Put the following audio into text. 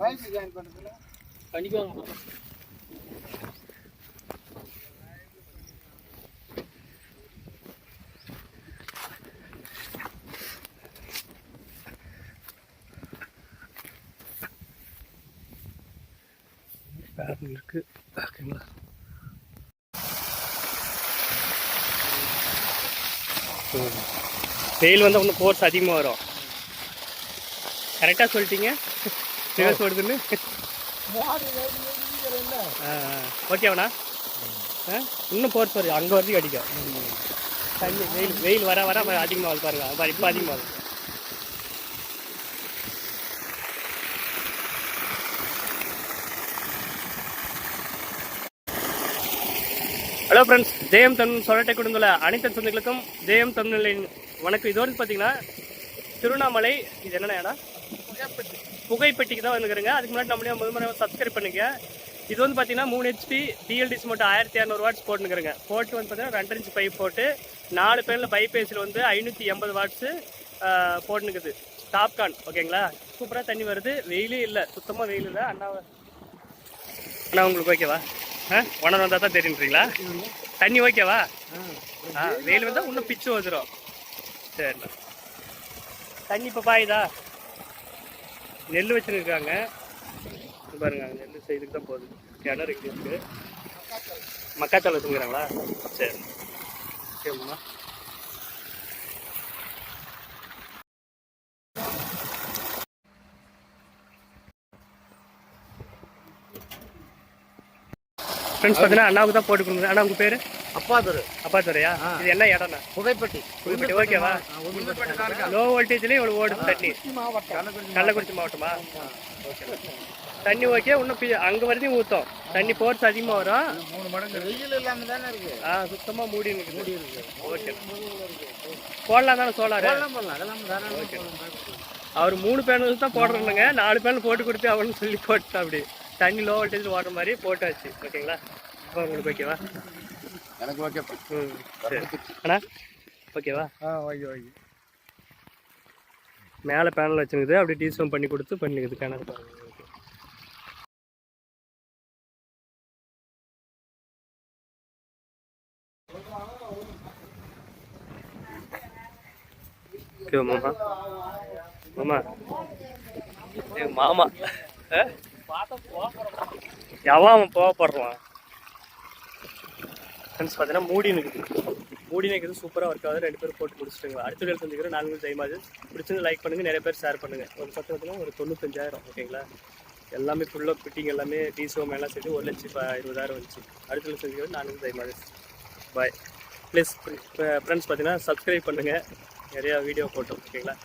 Pipe join பண்ணுறதுல பண்ணிக்குவாங்க ஓகேங்களா. வெயில் வந்தால் இன்னும் ஃபோர்ஸ் அதிகமாக வரும். கரெக்டாக சொல்லிட்டீங்க. ரிவர்ஸ் வருதுன்னு? ஆ ஓகேவாண்ணா ஆ? இன்னும் ஃபோர்ஸ் வருது அங்கே வரைக்கும் அடிக்கும். தண்ணி வெயில் வெயில் வர வர அதிகமாக பாருங்க. இப்போ அதிகமாக ஹலோ ஃப்ரெண்ட்ஸ் ஜெயம் தமிழ் சொல்லட்டை குடும்பத்தில் அனைத்து சொந்தங்களுக்கும் ஜெயம் தமிழின் வணக்கம். இது பார்த்தீங்கன்னா திருவண்ணாமலை இது என்னென்ன இடம் புகைப்பெட்டிக்கு தான் வந்துக்கிறேங்க. அதுக்கு முன்னாடி நம்மளே முதல் முறை சப்ஸ்கிரைப் பண்ணுங்க. இது வந்து பார்த்தீங்கன்னா மூணு ஹெச்பி டிஎல்டிஸ் மட்டும் ஆயிரத்தி இரநூறு வாட்ஸ் போட்டுருக்குறேங்க போட்டு வந்து பார்த்தீங்கன்னா ரெண்டு இன்ச் பைப் போட்டு நாலு பேரில் பைப்பேஸில் வந்து ஐநூற்றி எண்பது வாட்ஸு போட்டுனுக்குது டாப்கான் ஓகேங்களா சூப்பராக தண்ணி வருது. வெயிலே இல்லை. சுத்தமாக வெயில் இல்லை. அண்ணா அண்ணா உங்களுக்கு ஓகேவா ஆ? உணர் வந்தால் தான் தெரியுன்றீங்களா? தண்ணி ஓகேவா ஆ வெயில் வந்தால் இன்னும் பிச்சு வந்துடும் சரிண்ணா. தண்ணி இப்போ பாயுதா? நெல் வச்சுருக்காங்க. பாருங்க நெல் செய்துக்கு தான் போகுது. கிணறு இங்கே இருக்கு. மக்காச்சோளம் வச்சுக்கிறாங்களா சரி. சரிம்மா ஃப்ரெண்ட்ஸ் பார்த்தீங்கன்னா அண்ணாவுக்கு தான் போட்டு கொடுங்க. அண்ணா உங்கள் பேர்? அப்பா துரு அப்பா துறையா இது என்ன இடம்ண்ணா புகைப்பட்டி புதுப்பட்டி ஓகேவா லோ வோல்டேஜ்லேயும் இவ்வளோ ஓடுது தண்ணி. கள்ளக்குறிச்சி மாவட்டமா. ஓகே. தண்ணி ஓகே இன்னும் அங்க வரைக்கும் ஊத்தும். தண்ணி ஃபோர்ஸ் அதிகமாக வரும். மூணு மடங்கு. வெயில் இல்லாம தானே இருக்கு? ஆ சுத்தமாக மூடி நிற்குது மூடி இருக்கு. ஓகே. போடலாம் தானே சோலார் போடலாம். அவர் மூணு பேனல் தான் போடுறோம்னுங்க நாலு பேனல் போட்டு கொடுத்து அவனு சொல்லி போட்டா அப்படி. தண்ணி லோ வோல்டேஜ் ஓடுற மாதிரி போட்டாச்சு. ஓகேங்களா? இப்போ உங்களுக்கு ஓகேவா எனக்கு ஓகேப்பா ம் சரி. அண்ணா? ஓகேவா? ஆ ஓகே ஓகே மேலே பேனல் வச்சுருக்குது. அப்படியே டீசம் பண்ணி கொடுத்து பண்ணிக்குது கிணறு பாருங்க ஓகே ஓகே மாமா. மாமா. மாமா? எவன் அவன் போகப்படுறான் ஃப்ரெண்ட்ஸ் பார்த்தீங்கன்னா மூடி நிற்குது மூடி நிற்குது சூப்பராக ஒர்க் ஆகுது. ரெண்டு பேரும் போட்டு முடிச்சிட்டுங்க அடுத்த வேலை செஞ்சுக்கிறோம் நான்கு ஜெயமாது பிடிச்சிருந்து லைக் பண்ணுங்கள் நிறைய பேர் ஷேர் பண்ணுங்கள் ஒரு பத்து பார்த்தீங்கன்னா ஒரு தொண்ணூத்தஞ்சாயிரம் ஓகேங்களா எல்லாமே ஃபுல்லாக ஃபிட்டிங் எல்லாமே டிசோ எல்லாம் சேர்த்து ஒரு லட்சம் இப்போ இருபதாயிரம் வந்துச்சு. அடுத்த வீடியோ செஞ்சுக்கிறோம் நான்கு ஜெயமாது பாய் ப்ளீஸ் ஃப்ரெண்ட்ஸ் பார்த்தீங்கன்னா சப்ஸ்கிரைப் பண்ணுங்கள் நிறையா வீடியோ போட்டோம் ஓகேங்களா